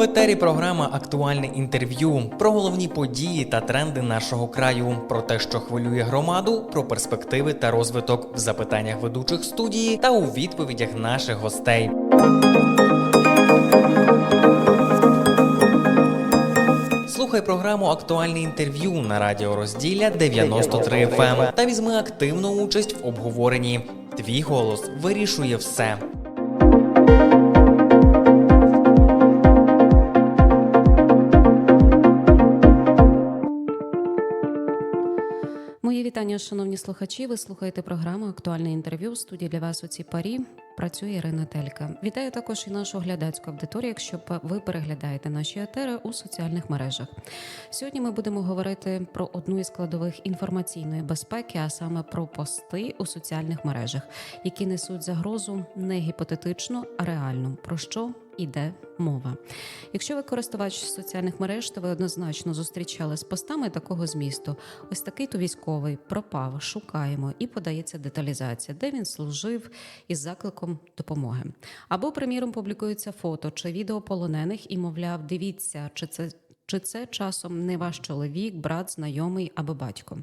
В етері програма Актуальне інтерв'ю про головні події та тренди нашого краю, про те, що хвилює громаду, про перспективи та розвиток в запитаннях ведучих студії та у відповідях наших гостей. Слухай програму Актуальне інтерв'ю на радіо Розділля 93 FM ем та візьми активну участь в обговоренні. Твій голос вирішує все. Вітання, шановні слухачі. Ви слухаєте програму Актуальне інтерв'ю. В студії для вас у цій парі працює Ірина Телька. Вітаю також і нашу глядацьку аудиторію, якщо ви переглядаєте наші етери у соціальних мережах. Сьогодні ми будемо говорити про одну із складових інформаційної безпеки, а саме про пости у соціальних мережах, які несуть загрозу не гіпотетично, а реально. Про що іде мова? Якщо ви користувач соціальних мереж, то ви однозначно зустрічали з постами такого змісту. Ось такий то військовий пропав, шукаємо і подається деталізація, де він служив із закликом допомоги. Або, приміром, публікується фото чи відео полонених і, мовляв, дивіться, чи це. Чи це часом не ваш чоловік, брат, знайомий або батько?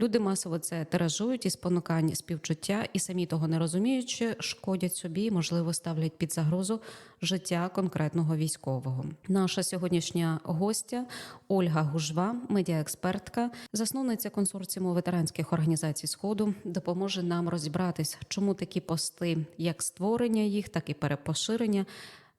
Люди масово це тиражують із спонукань співчуття і самі того не розуміючи, шкодять собі, можливо, ставлять під загрозу життя конкретного військового. Наша сьогоднішня гостя Ольга Гужва, медіаекспертка, засновниця консорціуму ветеранських організацій Сходу, допоможе нам розібратись, чому такі пости, як створення їх, так і перепоширення.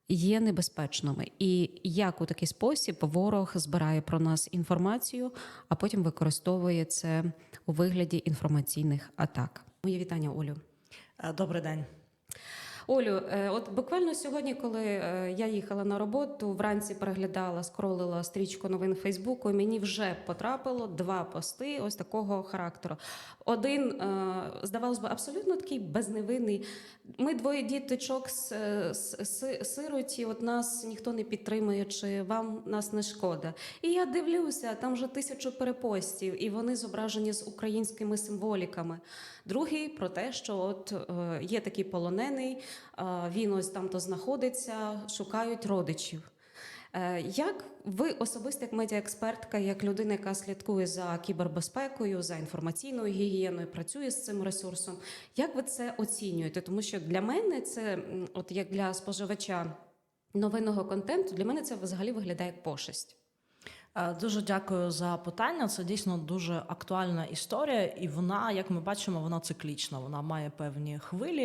Є небезпечними, і як у такий спосіб ворог збирає про нас інформацію, а потім використовує це у вигляді інформаційних атак. Моє вітання, Олю. Е, Добрий день. Олю, е, от буквально сьогодні, коли е, я їхала на роботу, вранці переглядала, скролила стрічку новин Фейсбуку, і мені вже потрапило два пости ось такого характеру. Один, е, здавалось би, абсолютно такий безневинний. Ми двоє діточок с- с- с- сироті, от нас ніхто не підтримує, чи вам нас не шкода. І я дивлюся, там вже тисячу перепостів, і вони зображені з українськими символіками. Другий про те, що от е, є такий полонений, е, він ось там то знаходиться, шукають родичів. Е, Як ви особисто, як медіаекспертка, як людина, яка слідкує за кібербезпекою, за інформаційною гігієною, працює з цим ресурсом, як ви це оцінюєте? Тому що для мене це, от як для споживача новинного контенту, для мене це взагалі виглядає як пошесть. Е, Дуже дякую за питання. Це дійсно дуже актуальна історія, і вона, як ми бачимо, вона циклічна. Вона має певні хвилі,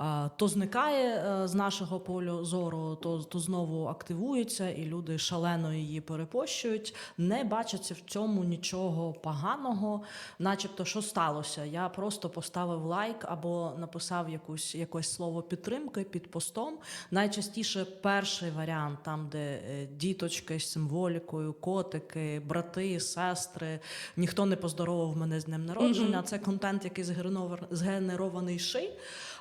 е, то зникає е, з нашого полю зору, то, то знову активується, і люди шалено її перепощують, не бачаться в цьому нічого поганого, начебто, що сталося. Я просто поставив лайк або написав якусь якесь слово підтримки під постом. Найчастіше перший варіант, там, де діточки з символікою, котики, брати, сестри, ніхто не поздоровав мене з днем народження. Це контент, який згенерований ши.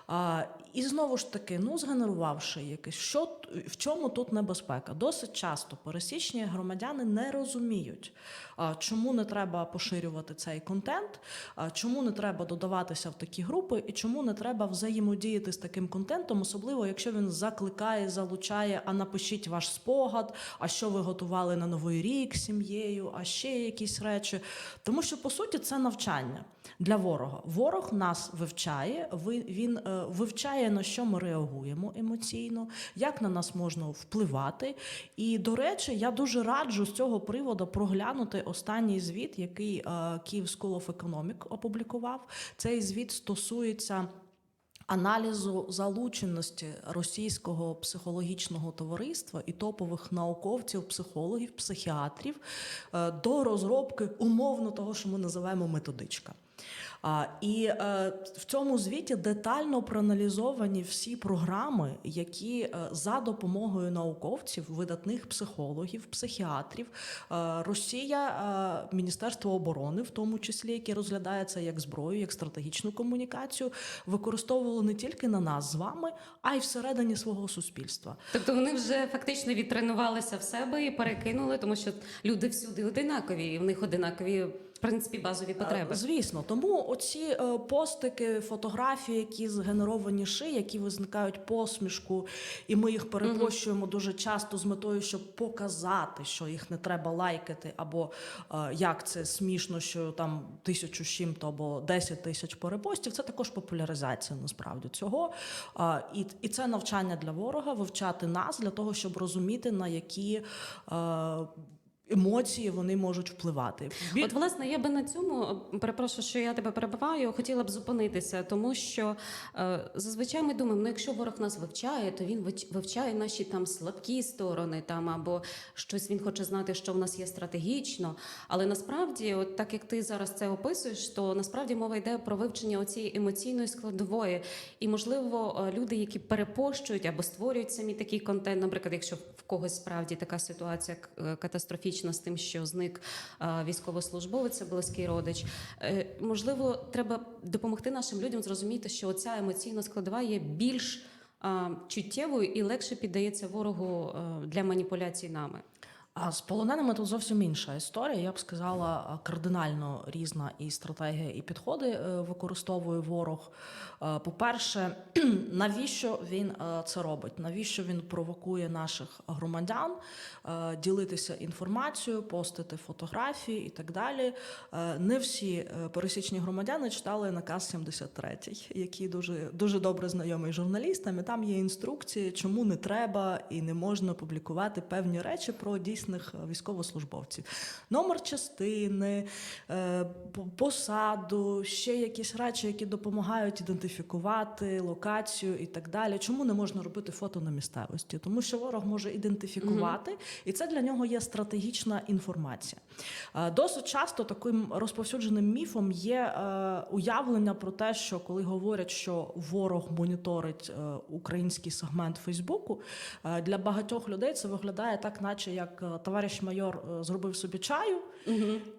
А, і знову ж таки, ну згенерувавши якесь, що в чому тут небезпека? Досить часто пересічні громадяни не розуміють, чому не треба поширювати цей контент, чому не треба додаватися в такі групи, і чому не треба взаємодіяти з таким контентом, особливо якщо він закликає, залучає, а напишіть ваш спогад, а що ви готували на новий рік з сім'єю, а ще якісь речі. Тому що по суті це навчання для ворога. Ворог нас вивчає, він е, вивчає на що ми реагуємо емоційно, як на нас можна впливати. І до речі, я дуже раджу з цього приводу проглянути останній звіт, який Київ School of Economic опублікував. Цей звіт стосується. Аналізу залученості російського психологічного товариства і топових науковців, психологів, психіатрів е, до розробки умовно того, що ми називаємо методичка. І е, в цьому звіті детально проаналізовані всі програми, які е, за допомогою науковців, видатних психологів, психіатрів, е, Росія, Міністерство оборони, в тому числі, яке розглядає це як зброю, як стратегічну комунікацію, використовували не тільки на нас з вами, а й всередині свого суспільства. Тобто вони вже фактично відтренувалися в себе і перекинули, тому що люди всюди одинакові, і в них одинакові принципі базові потреби. Е, Звісно, тому оці е, постики, фотографії, які згенеровані ши, які визникають посмішку, і ми їх перепощуємо дуже часто з метою, щоб показати, що їх не треба лайкати, або е, як це смішно, що там тисячу з чим-то або 10 тисяч перепостів. Це також популяризація насправді цього. І, і це навчання для ворога вивчати нас для того, щоб розуміти на які. Емоції вони можуть впливати. От, власне, я би на цьому е, перепрошую, що я тебе перебиваю, хотіла б зупинитися, тому що е, зазвичай ми думаємо, ну якщо ворог нас вивчає, то він вивчає наші там слабкі сторони, там або щось він хоче знати, що в нас є стратегічно. Але насправді, от так як ти зараз це описуєш, то насправді мова йде про вивчення оцієї емоційної складової. І можливо, е, люди, які перепощують або створюють самі такий контент, наприклад, якщо в когось справді така ситуація е, катастрофічна з тим, що зник е, військовослужбовець, близький родич. Е, Можливо, треба допомогти нашим людям зрозуміти, що ця емоційна складова є більш е, чуттєвою і легше піддається ворогу для маніпуляцій нами. А з полоненими тут зовсім інша історія. Я б сказала, кардинально різна і стратегія, і підходи е, використовує ворог. Е, По-перше, навіщо він е, це робить? Навіщо він провокує наших громадян е, ділитися інформацією, постити фотографії і так далі? Е, Не всі е, пересічні громадяни читали наказ 73, який дуже, дуже добре знайомий журналістам. І там є інструкції, чому не треба і не можна публікувати певні речі про дійсних е, військовослужбовців. Номер частини, е, посаду, ще якісь речі, які допомагають ідентифікувати локацію і так далі. Чому не можна робити фото на місцевості? Тому що ворог може ідентифікувати, і це для нього є стратегічна інформація. Е, Досить часто таким розповсюдженим міфом є уявлення про те, що коли говорять, що ворог моніторить український сегмент Фейсбуку, для багатьох людей це виглядає так, наче як товариш майор е, зробив собі чаю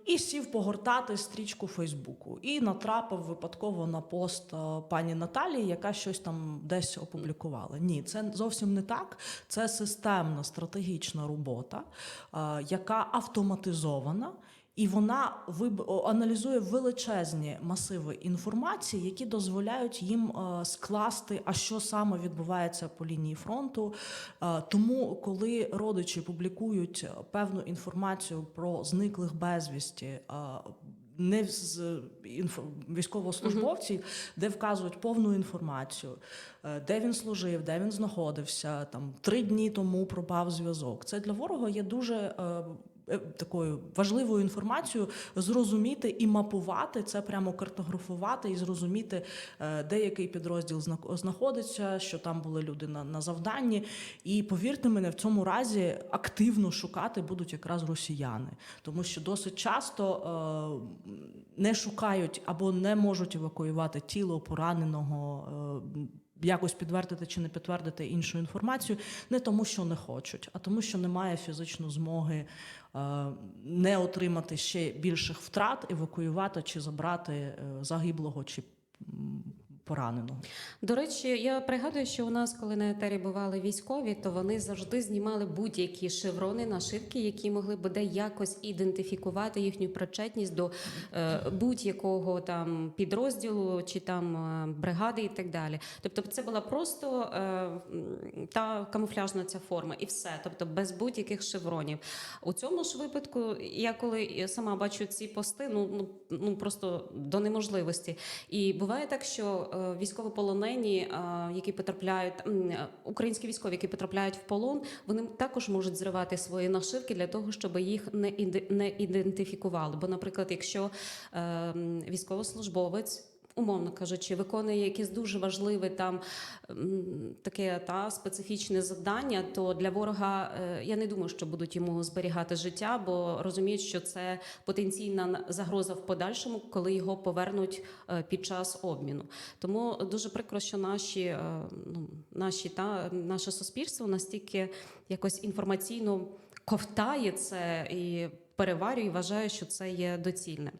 і сів погортати стрічку Фейсбуку. І натрапив випадково на пост е, пані Наталії, яка щось там десь опублікувала. Ні, це зовсім не так. Це системна стратегічна робота, е, яка автоматизована. І вона виб- аналізує величезні масиви інформації, які дозволяють їм е, скласти, а що саме відбувається по лінії фронту. Е, Тому, коли родичі публікують певну інформацію про зниклих безвісті. е, Не з інфо- військовослужбовців, де вказують повну інформацію, е, де він служив, де він знаходився, там три дні тому пропав зв'язок. Це для ворога є дуже е, е, такою важливою інформацією зрозуміти і мапувати це, прямо картографувати і зрозуміти, е, де який підрозділ знаходиться, що там були люди на, на завданні. І повірте мене, в цьому разі активно шукати будуть якраз росіяни, тому що досить часто е, не шукають або не можуть евакуювати тіло пораненого. е, Якось підтвердити чи не підтвердити іншу інформацію, не тому, що не хочуть, а тому, що немає фізичної змоги е, не отримати ще більших втрат, евакуювати чи забрати е, загиблого чи пораненого. До речі, я пригадую, що у нас, коли на етері бували військові, то вони завжди знімали будь-які шеврони, нашивки, які могли буде якось ідентифікувати їхню причетність до е, будь-якого там підрозділу чи там е, бригади і так далі. Тобто, це була просто е, та камуфляжна ця форма, і все, тобто без будь-яких шевронів. У цьому ж випадку, я коли сама бачу ці пости, ну, ну, ну просто до неможливості. І буває так, що е, військовополонені, е, які потрапляють, е, українські військові, які потрапляють в полон, вони також можуть зривати свої нашивки для того, щоб їх не ідентифікували. Бо, наприклад, якщо е, військовослужбовець. Умовно кажучи, виконує якесь дуже важливе там таке та специфічне завдання, то для ворога е, я не думаю, що будуть йому зберігати життя, бо розуміють, що це потенційна загроза в подальшому, коли його повернуть е, під час обміну. Тому дуже прикро, що наші, е, ну, наші та наше суспільство настільки якось інформаційно ковтає це і переварює, і вважає, що це є доцільне.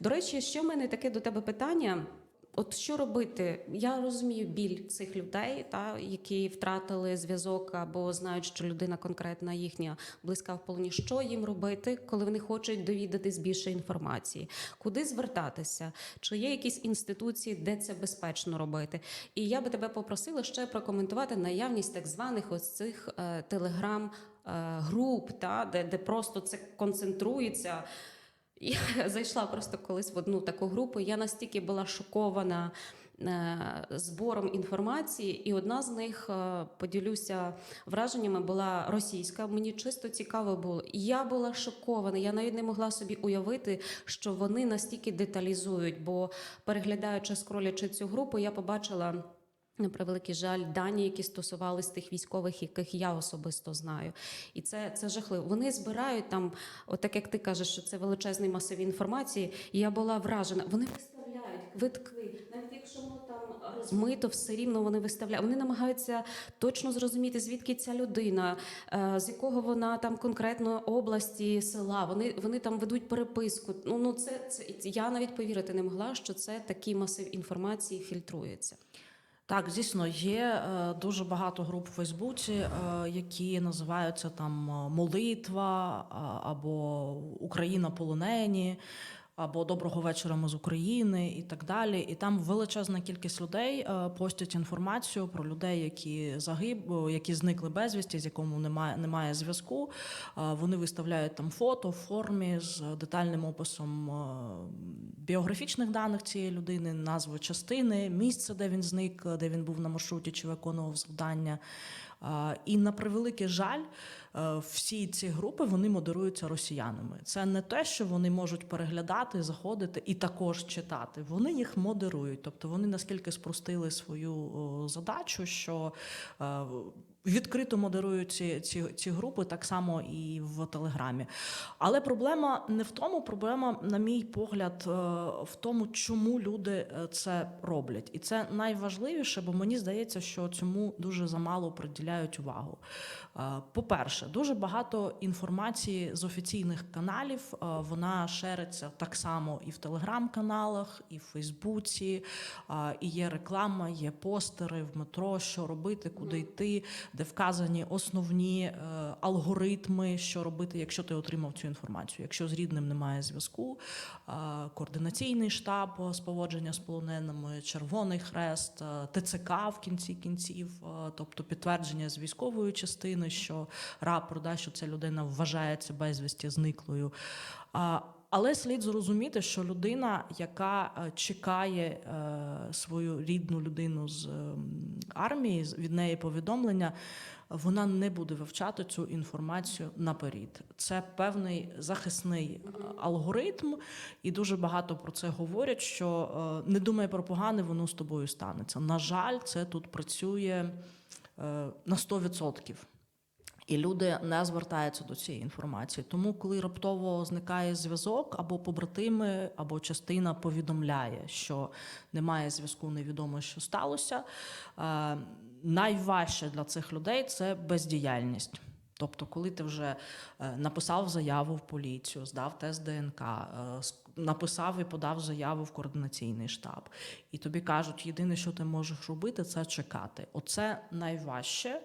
До речі, ще в мене таке до тебе питання. От що робити? Я розумію біль цих людей, та які втратили зв'язок або знають, що людина конкретна їхня близька в полоні. Що їм робити, коли вони хочуть довідатись більше інформації? Куди звертатися? Чи є якісь інституції, де це безпечно робити? І я би тебе попросила ще прокоментувати наявність так званих ось цих е, телеграм. е, та де, де просто це концентрується. Я зайшла просто колись в одну таку групу. Я настільки була шокована е, збором інформації, і одна з них е, поділюся враженнями була російська. Мені чисто цікаво було. Я була шокована. Я навіть не могла собі уявити, що вони настільки деталізують. Бо переглядаючи скролячи цю групу, я побачила. На превеликий жаль, дані, які стосувались тих військових, яких я особисто знаю, і це, це жахливо. Вони збирають там, отак як ти кажеш, що це величезний масив інформації. І я була вражена. Вони виставляють квитки, навіть якщо воно там розмито, все рівно вони виставляють. Вони намагаються точно зрозуміти, звідки ця людина, е, з якого вона там конкретно області, села. Вони, вони там ведуть переписку. Ну ну це, це я навіть повірити не могла, що це такий масив інформації фільтрується. Так, звісно, є е, дуже багато груп в Фейсбуці, е, які називаються там е, Молитва або Україна полонені. Або доброго вечора ми з України і так далі. І там величезна кількість людей е, постять інформацію про людей, які загиб, які зникли безвісті, з якому немає немає зв'язку. Е, Вони виставляють там фото в формі з детальним описом е, біографічних даних цієї людини, назви частини, місце, де він зник, де він був на маршруті чи виконував завдання. І на превеликий жаль, всі ці групи вони модеруються росіянами. Це не те, що вони можуть переглядати, заходити і також читати. Вони їх модерують, тобто вони наскільки спростили свою задачу, що е, відкрито модерують ці, ці, ці групи так само і в Телеграмі. Але проблема не в тому, проблема, на мій погляд, е, в тому, чому люди е, це роблять. І це найважливіше, бо мені здається, що цьому дуже замало приділяють увагу. Е, По-перше, дуже багато інформації з офіційних каналів вона шериться так само і в телеграм-каналах, і в Фейсбуці, і є реклама, є постери в метро, що робити, куди йти, де вказані основні е, алгоритми, що робити, якщо ти отримав цю інформацію. Якщо з рідним немає зв'язку, е, координаційний штаб з поводження з полоненими, Червоний Хрест, е, ТЦК в кінці кінців, тобто підтвердження з військової частини, що рапорт, да, що ця людина вважається безвісті зниклою. Але слід зрозуміти, що людина, яка е, чекає е, свою рідну людину з ем, армії, від неї повідомлення, вона не буде вивчати цю інформацію наперед. Це певний захисний е, алгоритм, і дуже багато про це говорять. Що не думай про погане, воно з тобою станеться. На жаль, це тут працює на 100%. І люди не звертаються до цієї інформації. Тому, коли раптово зникає зв'язок, або побратими, або частина повідомляє, що немає зв'язку, невідомо, що сталося. е, Найважче для цих людей це бездіяльність. Тобто, коли ти вже е, написав заяву в поліцію, здав тест ДНК, е, написав і подав заяву в координаційний штаб, і тобі кажуть, єдине, що ти можеш робити, це чекати. Оце найважче.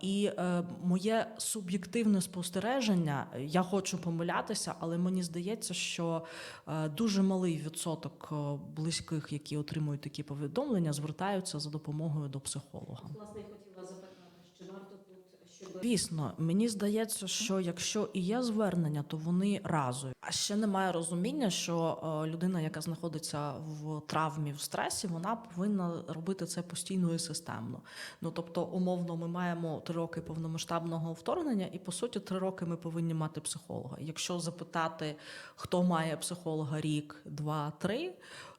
І е, моє суб'єктивне спостереження, я хочу помилятися, але мені здається, що е, дуже малий відсоток е, близьких, які отримують такі повідомлення, звертаються за допомогою до психолога. Власне, я хотіла запитати, чи варто тут, щоб Звісно, мені здається, що якщо і є звернення, то вони разові. А ще немає розуміння, що е, людина, яка знаходиться в травмі, в стресі, вона повинна робити це постійно і системно. Ну тобто, умовно, ми маємо три роки повномасштабного вторгнення, і по суті, три роки ми повинні мати психолога. Якщо запитати, хто має психолога рік, два, три.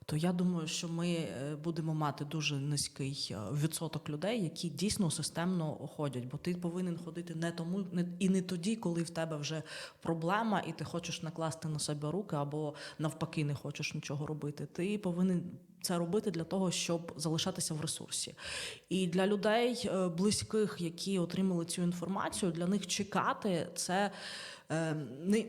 То я думаю, що ми е, будемо мати дуже низький е, відсоток людей, які дійсно системно ходять, бо ти повинен ходити не тому, не і не тоді, коли в тебе вже проблема, і ти хочеш накласти на себе руки, або навпаки, не хочеш нічого робити. Ти повинен це робити для того, щоб залишатися в ресурсі. І для людей е, близьких, які отримали цю інформацію, для них чекати це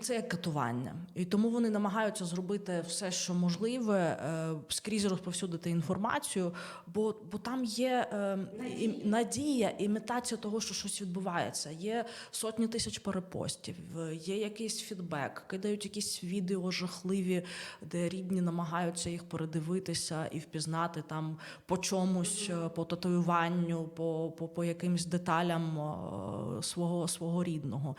це як катування. І тому вони намагаються зробити все, що можливе, е, скрізь розповсюдити інформацію, бо, бо там є е, і, надія, імітація того, що щось відбувається. Є сотні тисяч перепостів, є якийсь фідбек, кидають якісь відео жахливі, де рідні намагаються їх передивитися і впізнати там по чомусь, е, по татуюванню, по, по, по якимсь деталям е, свого, свого рідного.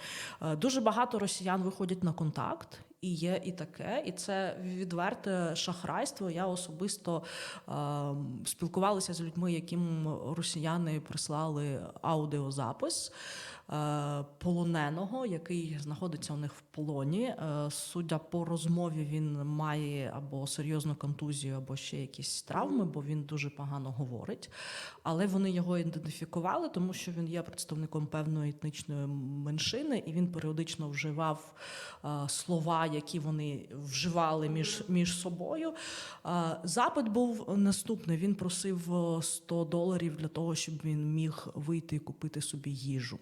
Дуже багато росіян виходять на контакт. І є і таке, і це відверте шахрайство. Я особисто е, спілкувалася з людьми, яким росіяни прислали аудіозапис полоненого, який знаходиться у них в полоні. Е, судя по розмові, він має або серйозну контузію, або ще якісь травми, бо він дуже погано говорить. Але вони його ідентифікували, тому що він є представником певної етнічної меншини, і він періодично вживав е, слова, які вони вживали між, між собою. Е, Запит був наступний: він просив е, 100 доларів для того, щоб він міг вийти і купити собі їжу.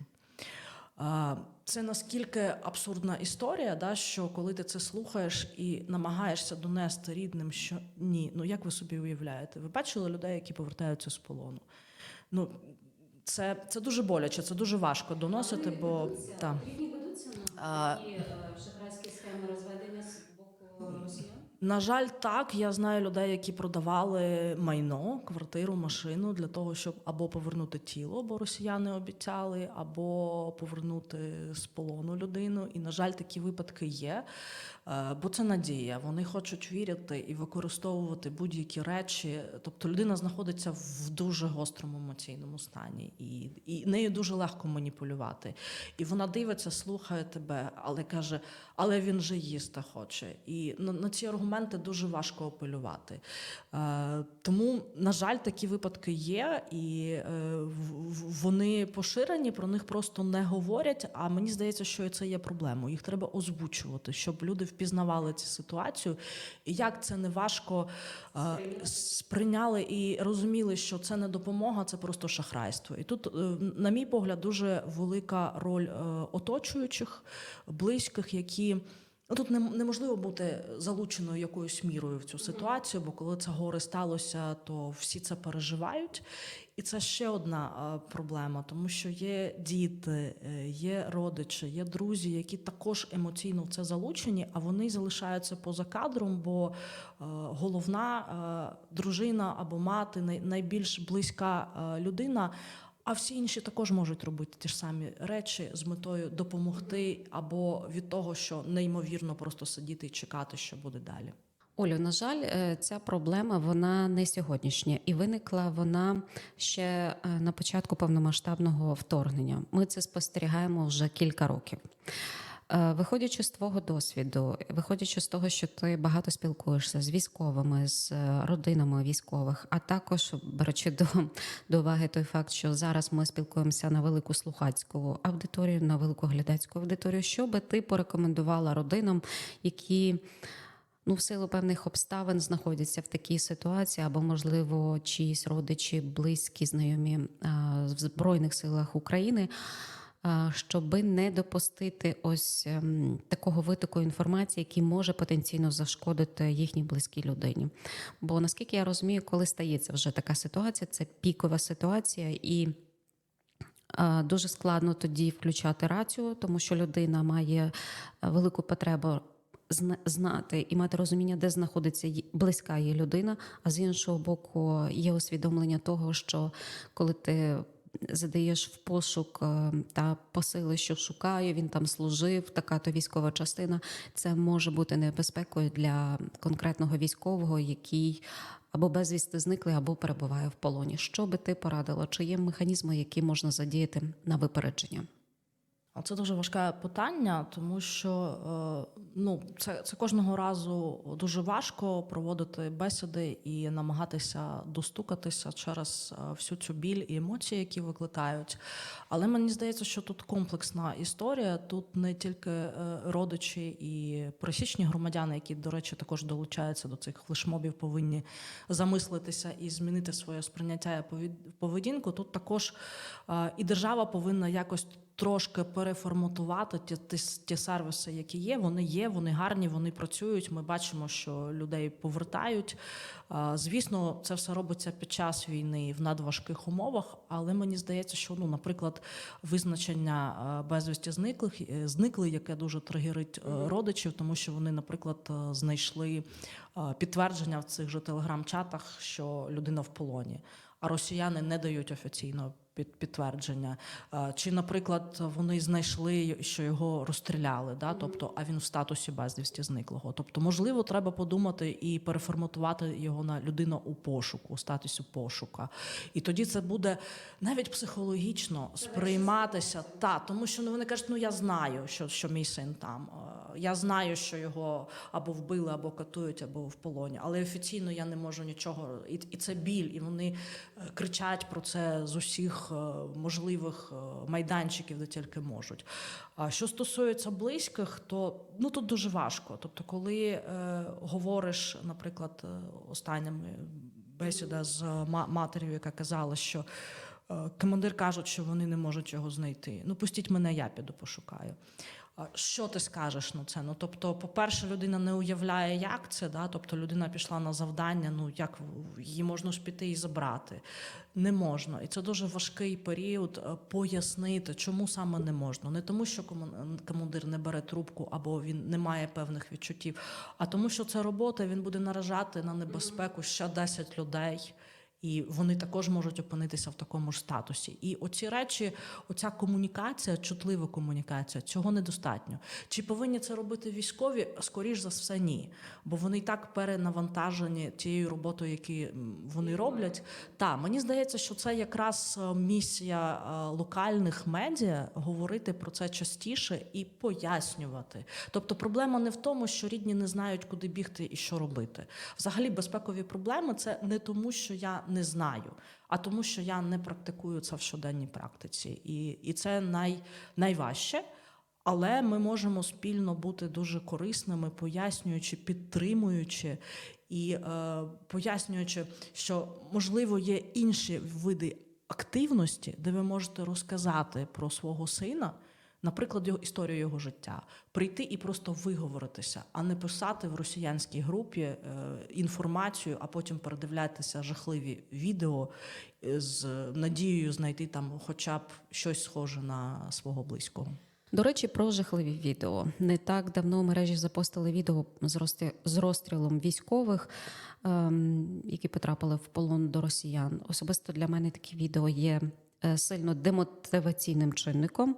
Це наскільки абсурдна історія, да, що коли ти це слухаєш і намагаєшся донести рідним, що ні, ну як ви собі уявляєте? Ви бачили людей, які повертаються з полону? Ну, це, це дуже боляче, це дуже важко доносити, бо та. рідні ведуться на такі е, шахрайські схеми розведення з боку росіян? На жаль, так. Я знаю людей, які продавали майно, квартиру, машину для того, щоб або повернути тіло, бо росіяни обіцяли, або повернути з полону людину. І, на жаль, такі випадки є. Е, Бо це надія. Вони хочуть вірити і використовувати будь-які речі. Тобто людина знаходиться в дуже гострому емоційному стані, і, і нею дуже легко маніпулювати. І вона дивиться, слухає тебе, але каже, але він же їсти хоче. І на, на ці аргументи дуже важко апелювати. Е, тому, на жаль, такі випадки є, і е, вони поширені, про них просто не говорять. А мені здається, що це є проблемою. Їх треба озвучувати, щоб люди впізнавали цю ситуацію. І як це не важко е, сприйняли і розуміли, що це не допомога, це просто шахрайство. І тут, е, на мій погляд, дуже велика роль е, оточуючих, близьких, які. Ну, Тут неможливо бути залученою якоюсь мірою в цю ситуацію, бо коли це горе сталося, то всі це переживають. І це ще одна е, проблема, тому що є діти, е, є родичі, є друзі, які також емоційно в це залучені, а вони залишаються поза кадром, бо е, головна дружина або мати, найбільш близька людина. А всі інші також можуть робити ті ж самі речі з метою допомогти або від того, що неймовірно просто сидіти і чекати, що буде далі. Олю, на жаль, е, ця проблема вона не сьогоднішня, і виникла вона ще е, на початку повномасштабного вторгнення. Ми це спостерігаємо вже кілька років. Е, Виходячи з твого досвіду, виходячи з того, що ти багато спілкуєшся з військовими, з е, родинами військових, а також беручи до, до уваги той факт, що зараз ми спілкуємося на велику слухацьку аудиторію, на велику глядацьку аудиторію, що би ти порекомендувала родинам, які ну, в силу певних обставин знаходяться в такій ситуації, або, можливо, чиїсь родичі, близькі, знайомі в Збройних силах України, щоби не допустити ось ем, такого витоку інформації, який може потенційно зашкодити їхній близькій людині. Бо наскільки я розумію, коли стається вже така ситуація, це пікова ситуація і. Дуже складно тоді включати рацію, тому що людина має е, велику потребу знати і мати розуміння, де знаходиться близька її людина. А з іншого боку, є усвідомлення того, що коли ти задаєш в пошук е, та посили, що шукає, він там служив, така то військова частина. Це може бути небезпекою для конкретного військового, який або безвісти зниклий, або перебуває в полоні. Що би ти порадила? Чи є механізми, які можна задіяти на випередження? А Це дуже важке питання, тому що е, ну, це, це кожного разу дуже важко проводити бесіди і намагатися достукатися через е, всю цю біль і емоції, які викликають. Але мені здається, що тут комплексна історія. Тут не тільки е, родичі і пересічні громадяни, які, до речі, також долучаються до цих флешмобів, повинні замислитися і змінити своє сприйняття поведінку. Тут також і держава повинна якось трошки переформатувати ті, ті, ті сервіси, які є. Вони є, вони гарні, вони працюють. Ми бачимо, що людей повертають. Звісно, це все робиться під час війни в надважких умовах, але мені здається, що ну, наприклад, визначення е, безвісті зниклих е, зникли, яке дуже тригерить е, родичів, тому що вони, наприклад, е, знайшли е, підтвердження в цих же телеграм-чатах, що людина в полоні. А росіяни не дають офіційно підтвердження. Е, Чи, наприклад, вони знайшли, що його розстріляли, да? тобто, а він в статусі безвісті зниклого. Тобто, можливо, треба подумати і переформатувати його на людину у пошуку, у статусі пошука. І тоді це буде навіть психологічно сприйматися. Та, тому що ну, вони кажуть, ну я знаю, що, що мій син там. Е, Я знаю, що його або вбили, або катують, або в полоні. Але офіційно я не можу нічого. І, і це біль, і вони е, кричать про це з усіх е, можливих е, майданчиків, де тільки можуть. А що стосується близьких, то ну тут дуже важко. Тобто, коли е, говориш, наприклад, останніми бесіда з ма- яка казала, що е, командир кажуть, що вони не можуть його знайти. Ну, пустіть мене, я піду пошукаю. Що ти скажеш на це? Ну тобто, по-перше, людина не уявляє, як це, да? тобто людина пішла на завдання, ну як її можна ж піти і забрати? Не можна. І це дуже важкий період е, пояснити, чому саме не можна. Не тому, що коман- командир не бере трубку або він не має певних відчуттів, а тому, що це робота, він буде наражати на небезпеку ще 10 людей. І вони також можуть опинитися в такому ж статусі. І оці речі, оця комунікація, чутлива комунікація, цього недостатньо. Чи повинні це робити військові? Скоріш за все, ні. Бо вони і так перенавантажені тією роботою, які вони роблять. Та мені здається, що це якраз е, місія е, локальних медіа говорити про це частіше і пояснювати. Тобто, проблема не в тому, що рідні не знають, куди бігти і що робити. Взагалі, безпекові проблеми це не тому, що я не знаю, а тому, що я не практикую це в щоденній практиці. І, і це най, найважче. Але ми можемо спільно бути дуже корисними, пояснюючи, підтримуючи і е, пояснюючи, що можливо є інші види активності, де ви можете розказати про свого сина, наприклад, його історію його життя, прийти і просто виговоритися, а не писати в росіянській групі е, інформацію, а потім передивлятися жахливі відео е, з надією знайти там, хоча б щось схоже на свого близького. До речі, про жахливі відео. Не так давно в мережі запостили відео з розстрілом військових, ем, які потрапили в полон до росіян. Особисто для мене такі відео є сильно демотиваційним чинником,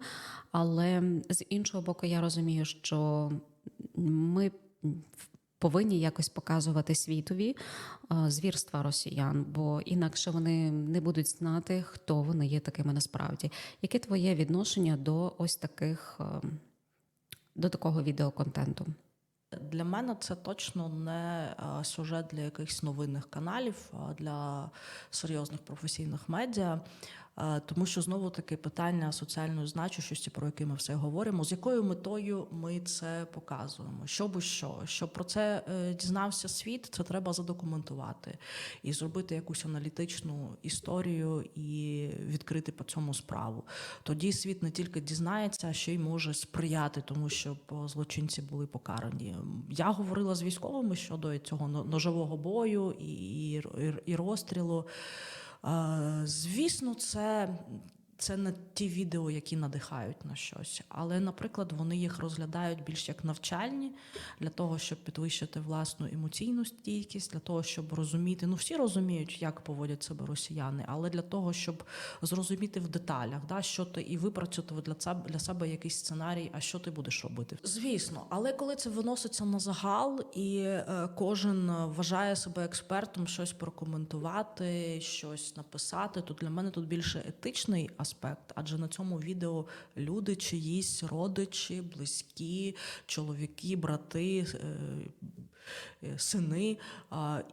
але з іншого боку, я розумію, що ми повинні якось показувати світові е, звірства росіян, бо інакше вони не будуть знати, хто вони є такими насправді. Яке твоє відношення до ось таких е, до такого відеоконтенту? Для мене це точно не е, сюжет для якихось новинних каналів, а для серйозних професійних медіа. Тому що знову таки питання соціальної значущості, про яке ми все говоримо, з якою метою ми це показуємо. Що би що, щоб про це е, дізнався світ, це треба задокументувати і зробити якусь аналітичну історію і відкрити по цьому справу. Тоді світ не тільки дізнається, а ще й може сприяти тому, щоб е, злочинці були покарані. Я говорила з військовими щодо цього но- ножового бою і, і, і розстрілу. Звісно, це, це не ті відео, які надихають на щось. Але, наприклад, вони їх розглядають більш як навчальні для того, щоб підвищити власну емоційну стійкість, для того, щоб розуміти. Ну, всі розуміють, як поводять себе росіяни, але для того, щоб зрозуміти в деталях, да, що ти і випрацювати для себе для себе якийсь сценарій, а що ти будеш робити. Звісно, але коли це виноситься на загал, і е, кожен вважає себе експертом щось прокоментувати, щось написати, то для мене тут більше етичний аспект, адже на цьому відео люди чиїсь родичі, близькі, чоловіки, брати. е, е, Сини,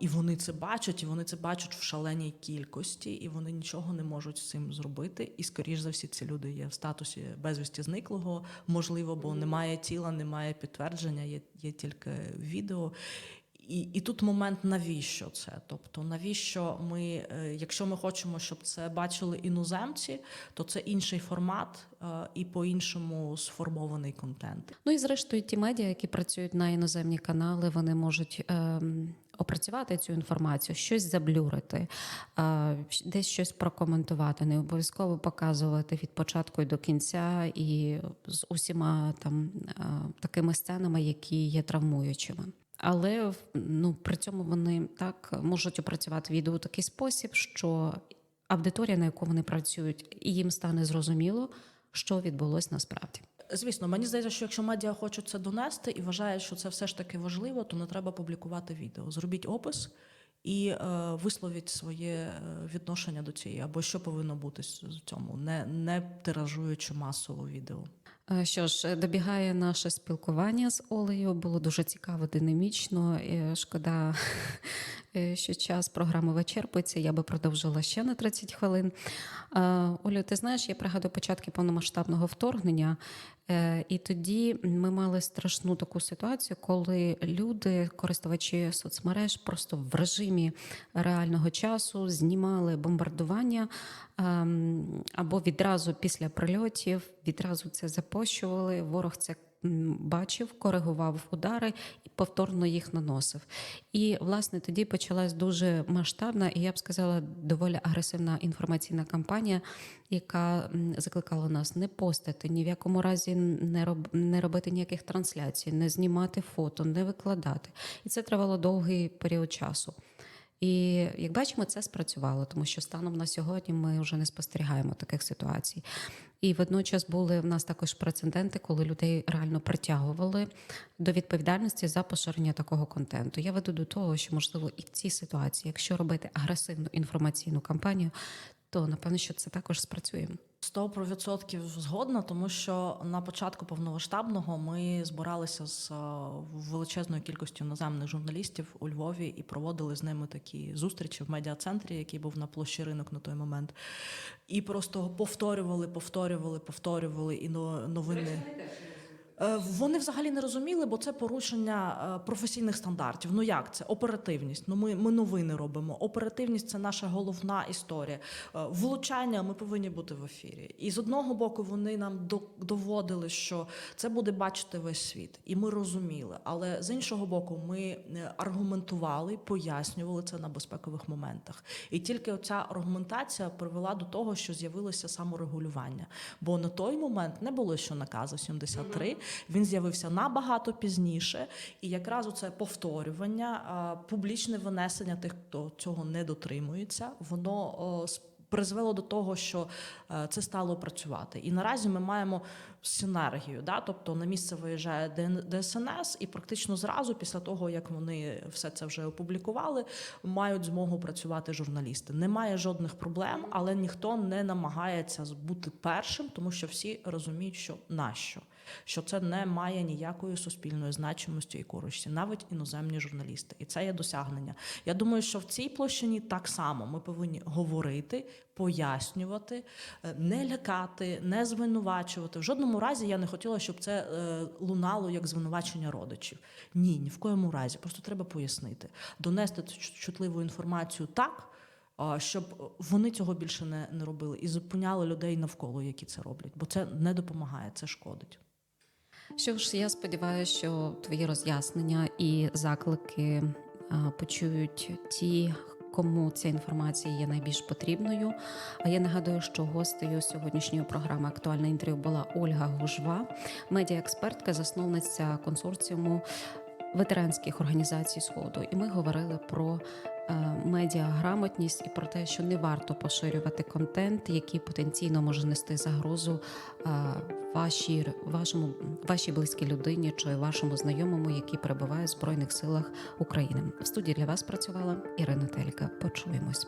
і вони це бачать, і вони це бачать в шаленій кількості, і вони нічого не можуть з цим зробити. І, скоріш за всі, ці люди є в статусі безвісті зниклого, можливо, бо немає тіла, немає підтвердження, є, є тільки відео. І, і тут момент, навіщо це? Тобто, навіщо ми, е, якщо ми хочемо, щоб це бачили іноземці, то це інший формат е, і по-іншому сформований контент. Ну і зрештою, ті медіа, які працюють на іноземні канали, вони можуть. ем, Опрацювати цю інформацію, щось заблюрити, е, десь щось прокоментувати, не обов'язково показувати від початку і до кінця, і з усіма там такими сценами, які є травмуючими. Але ну при цьому вони так можуть опрацювати відео у такий спосіб, що аудиторія, на яку вони працюють, їм стане зрозуміло, що відбулось насправді. Звісно, мені здається, що якщо медіа хочуть це донести і вважають, що це все ж таки важливо, то не треба публікувати відео. Зробіть опис і е, висловіть своє е, відношення до цієї, або що повинно бути в цьому, не, не тиражуючи масово відео. Е, Що ж, добігає наше спілкування з Олею. Було дуже цікаво, динамічно. Е, Шкода, е, що час програми вичерпується. Я би продовжила ще на 30 хвилин. Е, Олю, ти знаєш, я пригадую початки повномасштабного вторгнення, е, і тоді ми мали страшну таку ситуацію, коли люди, користувачі соцмереж, просто в режимі реального часу знімали бомбардування ем, або відразу після прильотів, відразу це запощували. Ворог це бачив, коригував удари і повторно їх наносив. І власне тоді почалась дуже масштабна і я б сказала доволі агресивна інформаційна кампанія, яка закликала нас не постити, ні в якому разі не роб, не робити ніяких трансляцій, не знімати фото, не викладати. І це тривало довгий період часу. І як бачимо, це спрацювало, тому що станом на сьогодні ми вже не спостерігаємо таких ситуацій. І водночас були в нас також прецеденти, коли людей реально притягували до відповідальності за поширення такого контенту. Я веду до того, що можливо і в цій ситуації, якщо робити агресивну інформаційну кампанію, то напевно, що це також спрацює. 100% згодна, тому що на початку повномасштабного ми збиралися з е, величезною кількістю наземних журналістів у Львові і проводили з ними такі зустрічі в медіа-центрі, який був на площі ринок на той момент. І просто повторювали, повторювали, повторювали і но- новини. Е, Вони взагалі не розуміли, бо це порушення е, професійних стандартів. Ну як це? Оперативність. Ну ми, ми новини робимо. Оперативність це наша головна історія. Е, Влучання ми повинні бути в ефірі. І з одного боку вони нам доводили, що це буде бачити весь світ, і ми розуміли. Але з іншого боку, ми аргументували, пояснювали це на безпекових моментах. І тільки оця аргументація привела до того, що з'явилося саморегулювання. Бо на той момент не було ще наказу 73, він з'явився набагато пізніше, і якраз це повторювання, публічне винесення тих, хто цього не дотримується, воно призвело до того, що е, це стало працювати. І наразі ми маємо синергію. Да? Тобто на місце виїжджає ДСНС, і практично зразу, після того як вони все це вже опублікували, мають змогу працювати журналісти. Немає жодних проблем, але ніхто не намагається бути першим, тому що всі розуміють, що нащо. Що це не має ніякої суспільної значимості і користі, навіть іноземні журналісти, і це є досягнення. Я думаю, що в цій площині так само ми повинні говорити, пояснювати, е, не лякати, не звинувачувати. В жодному разі я не хотіла, щоб це е, лунало як звинувачення родичів. Ні, ні в коєму разі. Просто треба пояснити, донести чутливу інформацію так. Щоб вони цього більше не, не робили і зупиняли людей навколо, які це роблять, бо це не допомагає, це шкодить. Що ж, я сподіваюся, що твої роз'яснення і заклики почують ті, кому ця інформація є найбільш потрібною. А я нагадую, що гостею сьогоднішньої програми Актуальне інтерв'ю була Ольга Гужва, медіаекспертка, засновниця консорціуму ветеранських організацій Сходу. І ми говорили про е, медіаграмотність і про те, що не варто поширювати контент, який потенційно може нести загрозу е, вашій, вашому, вашій близькій людині чи вашому знайомому, який перебуває в Збройних силах України. В студії для вас працювала Ірина Телька. Почуємось.